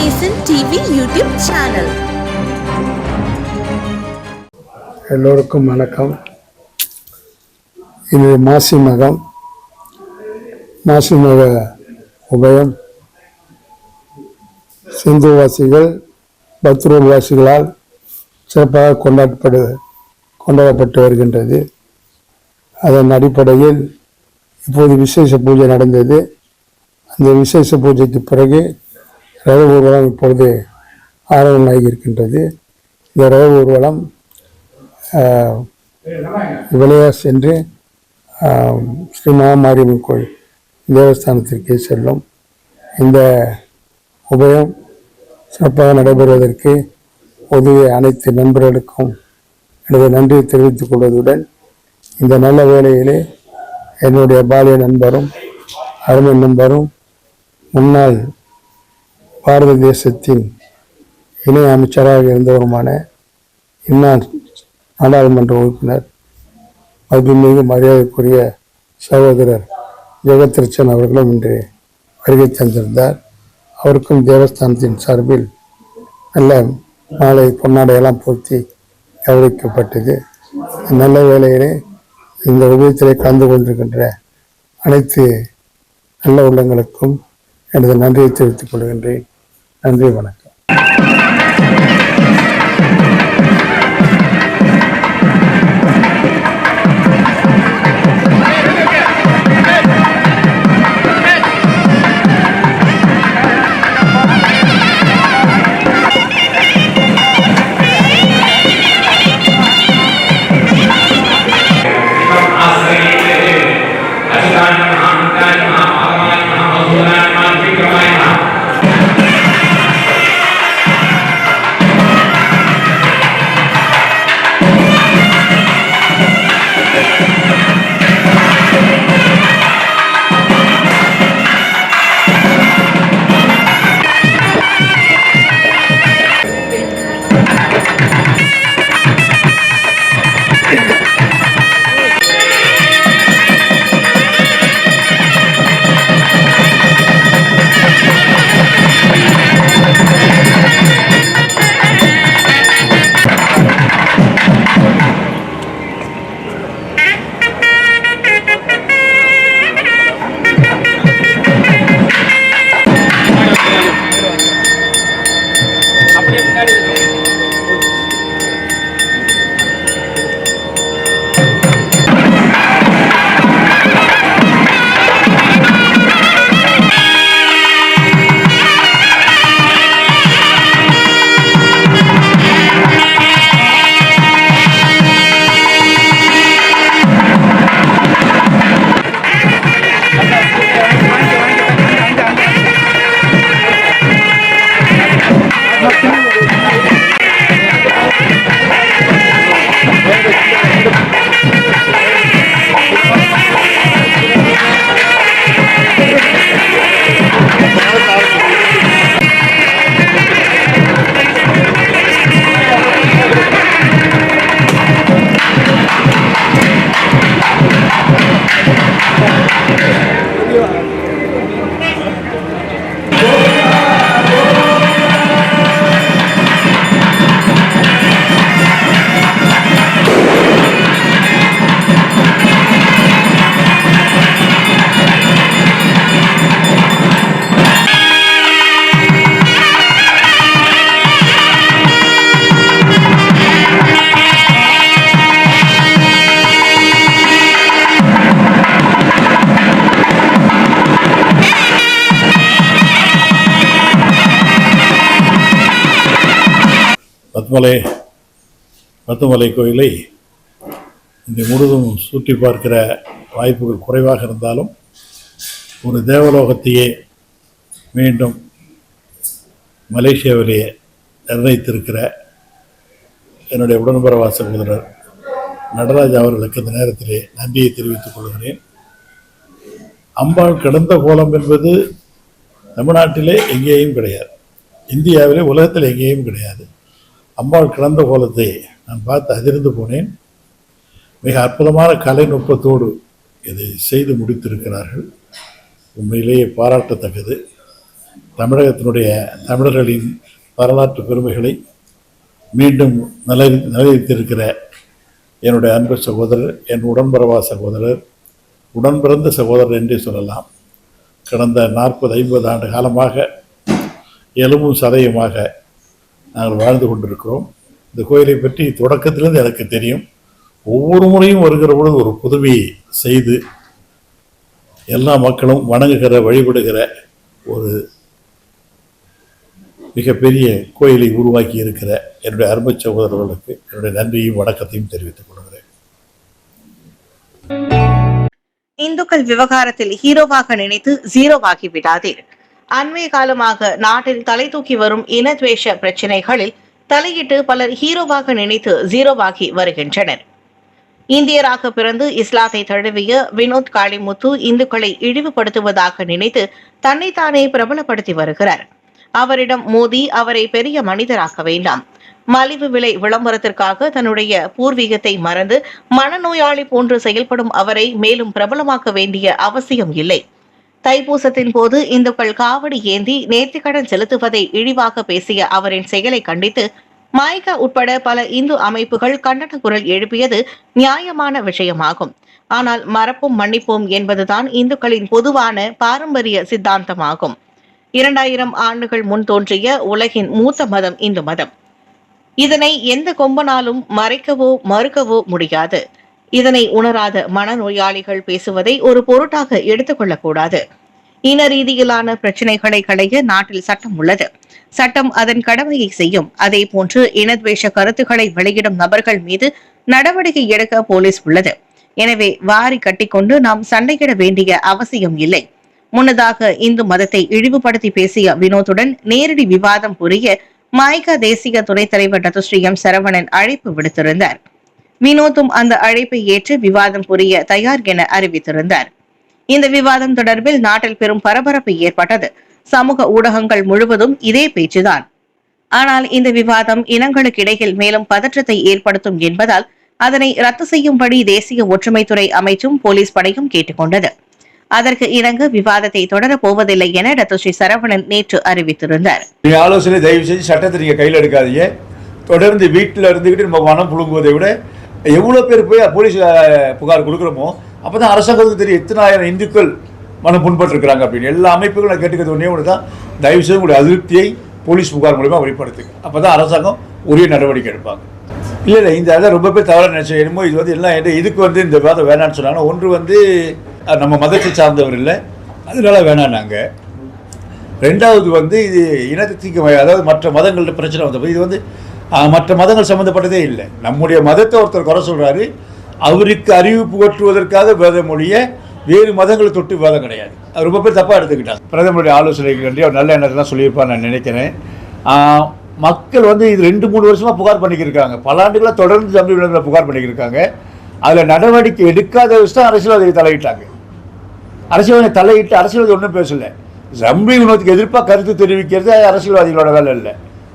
நேசன் TV YouTube channel எல்லோருக்கும் வணக்கம். இது மாசி மகம். மாசி மக உபயம். சிந்துவாசிகள் பத்ரூர் வாசிகளால் சிறப்பாக கொண்டாடப்படு கொண்டாடப்பட்டு வருகின்றது. அதன் அடிப்படையில் இப்போது விசேஷ பூஜை நடந்தது. அந்த விசேஷ பூஜைக்கு பிறகு ரத ஊர்வலம் இப்பொழுது ஆரம்பமாகி இருக்கின்றது. இந்த ரத ஊர்வலம் ஆஹ், சென்று ஸ்ரீ மகாமாரியம்மன் கோயில் தேவஸ்தானத்திற்கு செல்லும். இந்த உபயம் சிறப்பாக நடைபெறுவதற்கு உதவிய அனைத்து நண்பர்களுக்கும் எனது நன்றியை தெரிவித்துக் கொள்வதுடன் இந்த நல்ல வேளையிலே என்னுடைய பாலிய நண்பரும் அருமை நண்பரும் முன்னாள் பாரத தேசத்தின் இணை அமைச்சராக இருந்தவருமான இன்னார் நாடாளுமன்ற உறுப்பினர் மதிப்புமிகு மரியாதைக்குரிய சகோதரர் ஜெகத்ரிச்சன் அவர்களும் இன்று வருகை தந்திருந்தார். அவருக்கும் தேவஸ்தானத்தின் சார்பில் நல்ல மாலை பொன்னாடையெல்லாம் பூர்த்தி கௌரவிக்கப்பட்டது. நல்ல வேலையிலே இந்த உபயத்திலே கலந்து கொண்டிருக்கின்ற அனைத்து நல்ல உள்ளங்களுக்கும் எனது நன்றியை தெரிவித்துக் கொள்கின்றேன். நன்றி வணக்கம் முன்னாடி பத்மலை பத்துமலை கோயிலை இந்த முழுதும் சுற்றி பார்க்கிற வாய்ப்புகள் குறைவாக இருந்தாலும் ஒரு தேவலோகத்தையே மீண்டும் மலேசியாவிலேயே நிர்ணயித்திருக்கிற என்னுடைய உடன்பிறவா சகோதரர் நடராஜ் அவர்களுக்கு இந்த நேரத்திலே நன்றியை தெரிவித்துக் கொள்கிறேன். அம்பாள் கடந்த கோலம் என்பது தமிழ்நாட்டிலே எங்கேயும் கிடையாது. இந்தியாவிலே உலகத்தில் எங்கேயும் கிடையாது. அம்பாள் கிளந்த கோலத்தை நான் பார்த்து அதிர்ந்து போனேன். மிக அற்புதமான கலைநுட்பத்தோடு இதை செய்து முடித்திருக்கிறார்கள். உண்மையிலேயே பாராட்டத்தக்கது. தமிழகத்தினுடைய தமிழர்களின் வரலாற்று பெருமைகளை மீண்டும் நிலை நிலைநிறுத்தியிருக்கிற என்னுடைய அன்பு சகோதரர் என் உடன்பிறவா சகோதரர் உடன்பிறந்த சகோதரர் என்றே சொல்லலாம். கடந்த நாற்பது ஐம்பது ஆண்டு காலமாக எலும்பும் சதையுமாக நாங்கள் வாழ்ந்து கொண்டிருக்கிறோம். இந்த கோயிலை பற்றி தொடக்கத்திலிருந்து எனக்கு தெரியும். ஒவ்வொரு முறையும் வருகிற பொழுது ஒரு புதுமையை செய்து எல்லா மக்களும் வணங்குகிற வழிபடுகிற ஒரு மிகப்பெரிய கோயிலை உருவாக்கி இருக்கிற என்னுடைய அருமை சகோதரர்களுக்கு என்னுடைய நன்றியும் வணக்கத்தையும் தெரிவித்துக் கொள்கிறேன். இந்துக்கள் விவகாரத்தில் ஹீரோவாக நினைத்து ஜீரோவாகி விடாதீர்கள். அண்மைய காலமாக நாட்டில் தலை தூக்கி வரும் இனத்வேஷ பிரச்சினைகளில் தலையிட்டு பலர் ஹீரோவாக நினைத்து ஜீரோவாகி வருகின்றனர். இந்தியராக பிறந்து இஸ்லாத்தை தழுவிய வினோத் காளிமுத்து இந்துக்களை இழிவுபடுத்துவதாக நினைத்து தன்னைத்தானே பிரபலப்படுத்தி வருகிறார். அவரிடம் மோதி அவரை பெரிய மனிதராக்க வேண்டாம். மலிவு விலை விளம்பரத்திற்காக தன்னுடைய பூர்வீகத்தை மறந்து மனநோயாளி போன்று செயல்படும் அவரை மேலும் பிரபலமாக்க வேண்டிய அவசியம் இல்லை. தைப்பூசத்தின் போது இந்துக்கள் காவடி ஏந்தி நேர்த்திக்கடன் செலுத்துவதை இழிவாக பேசிய அவரின் செயலை கண்டித்து மாய்கா உட்பட பல இந்து அமைப்புகள் கண்டன குரல் எழுப்பியது நியாயமான விஷயமாகும். ஆனால் மறப்பும் மன்னிப்போம் என்பதுதான் இந்துக்களின் பொதுவான பாரம்பரிய சித்தாந்தமாகும். இரண்டாயிரம் ஆண்டுகள் முன் தோன்றிய உலகின் மூத்த மதம் இந்து மதம். இதனை எந்த கொம்பனாலும் மறைக்கவோ மறுக்கவோ முடியாது. இதனை உணராத மனநோயாளிகள் பேசுவதை ஒரு பொருட்டாக எடுத்துக்கொள்ளக்கூடாது. இன ரீதியிலான பிரச்சனைகளை களைய நாட்டில் சட்டம் உள்ளது. சட்டம் அதன் கடமையை செய்யும். அதே போன்று இனத்வேஷ கருத்துக்களை வெளியிடும் நபர்கள் மீது நடவடிக்கை எடுக்க போலீஸ் உள்ளது. எனவே வாரி கட்டிக்கொண்டு நாம் சண்டையிட வேண்டிய அவசியம் இல்லை. முன்னதாக இந்து மதத்தை இழிவுபடுத்தி பேசிய வினோத்துடன் நேரடி விவாதம் புரிய மாய்கா தேசிய துணைத் தலைவர் டத்துஸ்ரீ எம் சரவணன் அழைப்பு விடுத்திருந்தார். வினோத்தும் அந்த அழைப்பை ஏற்று விவாதம் புரிய தயார் என அறிவித்திருந்தார். இந்த விவாதம் தொடர்பில் நாட்டில் பெரும் பரபரப்பு ஏற்பட்டது. சமூக ஊடகங்கள் முழுவதும் இதே பேச்சுதான். ஆனால் இந்த விவாதம் இனங்களுக்கு இடையில் மேலும் பதற்றத்தை ஏற்படுத்தும் என்பதால் அதனை ரத்து செய்யும்படி தேசிய ஒற்றுமைத்துறை அமைச்சும் போலீஸ் படையும் கேட்டுக்கொண்டது. அதற்கு இணங்க விவாதத்தை தொடரப் போவதில்லை என டத்துஸ்ரீ சரவணன் நேற்று அறிவித்திருந்தார். நீங்க ஆலோசனை தயவு செஞ்சு சட்டத்தை நீங்க கையில் எடுக்காதீங்க. தொடர்ந்து வீட்டில் இருந்துகிட்டு நம்ம மனம் புழுங்குவதை விட எவ்வளோ பேர் போய் போலீஸ் புகார் கொடுக்குறோமோ அப்போ தான் அரசாங்கத்துக்கு தெரியும் எத்தனாயிரம் இந்துக்கள் மனம் புண்பட்டிருக்கிறாங்க அப்படின்னு. எல்லா அமைப்புகளும் நான் கேட்டுக்கிறது ஒன்றே ஒன்று தான் தயவுசெய்து உங்களுடைய அதிருப்தியை போலீஸ் புகார் மூலிமா வெளிப்படுத்துங்க. அப்போ தான் அரசாங்கம் உரிய நடவடிக்கை எடுப்பாங்க. இல்லை இல்லை இந்த அதை ரொம்ப பேர் தவறாக நினச்சேன் என்னமோ இது வந்து எல்லாம் என்ன இதுக்கு வந்து இந்த விவாதம் வேணாம்னு சொன்னாங்க. ஒன்று வந்து நம்ம மதத்தை சார்ந்தவர் இல்லை. அதனால வேணாம் நாங்கள் ரெண்டாவது வந்து இது இனத்துக்கு அதாவது மற்ற மதங்கள்ட்ட பிரச்சனை வந்தப்போ இது வந்து மற்ற மதங்கள் சம்மந்தப்பட்டதே இல்லை. நம்முடைய மதத்தை ஒருத்தர் குறை சொல்கிறாரு அவருக்கு அறிவிப்பு புகற்றுவதற்காக வேத மொழிய வேறு மதங்களை தொட்டு வேதம் கிடையாது. அவர் ரொம்ப பேர் தப்பாக எடுத்துக்கிட்டாங்க. பிரதமருடைய ஆலோசனைக்கு வேண்டிய ஒரு நல்ல எண்ணத்தை தான் சொல்லியிருப்பார் நான் நினைக்கிறேன். மக்கள் வந்து இது ரெண்டு மூணு வருஷமாக புகார் பண்ணிக்கிருக்காங்க. பல ஆண்டுகளாக தொடர்ந்து தமிழ் விளம்பில் புகார் பண்ணிக்கிருக்காங்க. அதில் நடவடிக்கை எடுக்காத வச்சு தான் அரசியல்வாதிகள் தலையிட்டாங்க. அரசியல்வாதி தலையிட்டு அரசியல்வாதி ஒன்றும் பேசல. ஜம்பி உணவுக்கு எதிர்ப்பாக கருத்து தெரிவிக்கிறது அரசியல்வாதிகளோட வேலை இல்லை.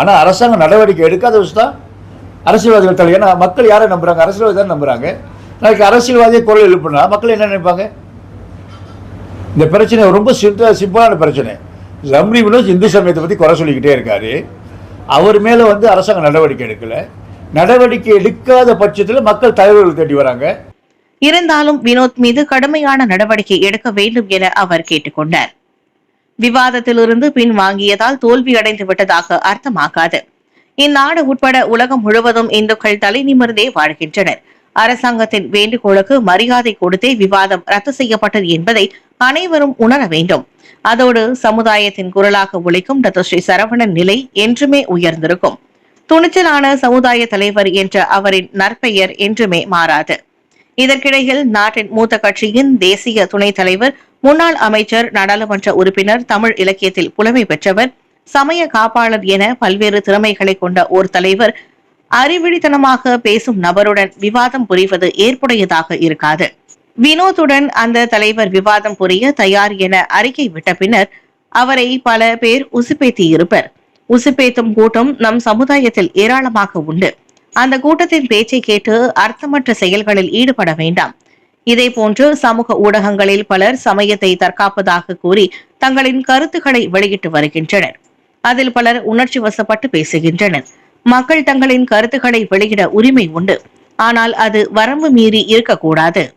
ஆனால் அரசாங்கம் நடவடிக்கை எடுக்காத வச்சு தான் அரசியல்வாதிகள் தலை ஏன்னா மக்கள் யாரை நம்புகிறாங்க அரசியல்வாதி தான் நம்புகிறாங்க நாளைக்கு அரசியல்வாதியை குரல் எழுப்புனா மக்கள் என்ன நினைப்பாங்க? இந்த பிரச்சனை ரொம்ப சிம்பிளா சிம்பிளான பிரச்சனை. ஜம்ரி வினோத் இந்து சமயத்தை பற்றி குறை சொல்லிக்கிட்டே இருக்காரு. அவர் மேலே வந்து அரசாங்கம் நடவடிக்கை எடுக்கலை. நடவடிக்கை எடுக்காத பட்சத்தில் மக்கள் தலைவர்கள் தேடி வராங்க. இருந்தாலும் வினோத் மீது கடுமையான நடவடிக்கை எடுக்க வேண்டும் என அவர் கேட்டுக்கொண்டார். விவாதத்திலிருந்து பின் வாங்கியதால் தோல்வியடைந்து விட்டதாக அர்த்தமாகாது. இந்நாடு உட்பட உலகம் முழுவதும் இந்துக்கள் தலை நிமிர்ந்தே வாழ்கின்றனர். அரசாங்கத்தின் வேண்டுகோளுக்கு மரியாதை கொடுத்தே விவாதம் ரத்து செய்யப்பட்டது என்பதை அனைவரும் உணர வேண்டும். அதோடு சமுதாயத்தின் குரலாக உழைக்கும் டாக்டர் ஸ்ரீ. சரவணன் நிலை என்றுமே உயர்ந்திருக்கும். துணிச்சலான சமுதாய தலைவர் என்ற அவரின் நற்பெயர் என்றுமே மாறாது. இதற்கிடையில் நாட்டின் மூத்த கட்சியின் தேசிய துணைத் தலைவர் முன்னாள் அமைச்சர் நாடாளுமன்ற உறுப்பினர் தமிழ் இலக்கியத்தில் புலமை பெற்றவர் சமய காப்பாளர் என பல்வேறு திறமைகளை கொண்ட ஒரு தலைவர் அறிவிழித்தனமாக பேசும் நபருடன் விவாதம் புரிவது ஏற்புடையதாக இருக்காது. வினோத்துடன் அந்த தலைவர் விவாதம் புரிய தயார் என அறிக்கை விட்ட பின்னர் அவரை பல பேர் உசுப்பேத்தி இருப்பர் உசுப்பேத்தும் கூட்டம் நம் சமுதாயத்தில் ஏராளமாக உண்டு. அந்த கூட்டத்தின் பேச்சை கேட்டு அர்த்தமற்ற செயல்களில் ஈடுபட வேண்டாம். இதேபோன்று சமூக ஊடகங்களில் பலர் சமயத்தை தற்காப்பதாக கூறி தங்களின் கருத்துக்களை வெளியிட்டு வருகின்றனர். அதில் பலர் உணர்ச்சி வசப்பட்டு பேசுகின்றனர். மக்கள் தங்களின் கருத்துக்களை வெளியிட உரிமை உண்டு. ஆனால் அது வரம்பு மீறி இருக்கக்கூடாது.